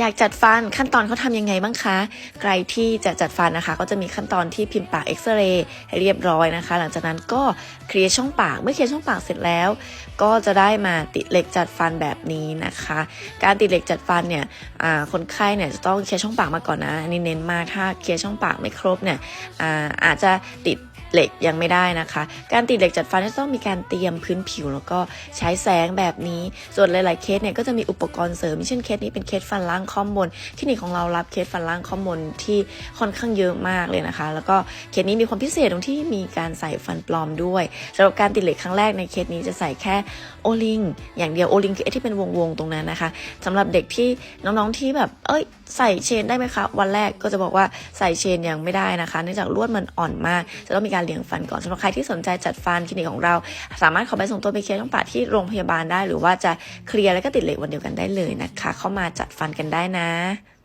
อยากจัดฟันขั้นตอนเขาทำยังไงบ้างคะ ใครที่จะจัดฟันนะคะ ก็จะมีขั้นตอนที่พิมพ์ปากเอ็กซเรย์ให้เรียบร้อยนะคะ หลังจากนั้นก็เคลียร์ช่องปากเมื่อเคลียร์ช่องปากเสร็จแล้ว ก็จะได้มาติดเหล็กจัดฟันแบบนี้นะคะ การติดเหล็กจัดฟันเนี่ยคนไข้เนี่ยจะต้องเคลียร์ช่องปากมาก่อนนะอันนี้เน้นมากถ้าเคลียร์ช่องปากไม่ครบเนี่ยอาอาจจะติด เหล็กยังไม่ได้นะคะ การติดเหล็กจัดฟันจะต้องมีการเตรียมพื้นผิว แล้วก็ใช้แสงแบบนี้ ส่วนหลาย ๆ เคสเนี่ยก็จะมีอุปกรณ์เสริม เช่นเคสนี้เป็นเคสฟันล่างข้อมบนคลินิกของเรารับเคสฟันล่างข้อมบนที่ค่อนข้างเยอะมากเลยนะคะ แล้วก็เคสนี้มีความพิเศษตรงที่มีการใส่ฟันปลอมด้วยสำหรับการติดเหล็กครั้งแรกในเคสนี้จะใส่แค่โอลิงอย่างเดียวโอลิงคือไอที่เป็นวง ๆ ตรงนั้นนะคะสำหรับเด็กที่น้อง ๆ ที่แบบเอ้ยใส่เชนได้ไหมคะ วันแรกก็จะบอกว่าใส่เชนยังไม่ได้นะคะ เนื่องจากลวดมันอ่อนมาก จะต้องมีการเลี้ยงฟันก่อนสำหรับใครที่สนใจจัดฟันคลินิกของเรา สามารถขอไปส่งตัวไปเคลียร์ช่องปากที่โรงพยาบาลได้ หรือว่าจะเคลียร์แล้วก็ติดเหล็กวันเดียวกันได้เลยนะคะ เข้ามาจัดฟันกันได้นะ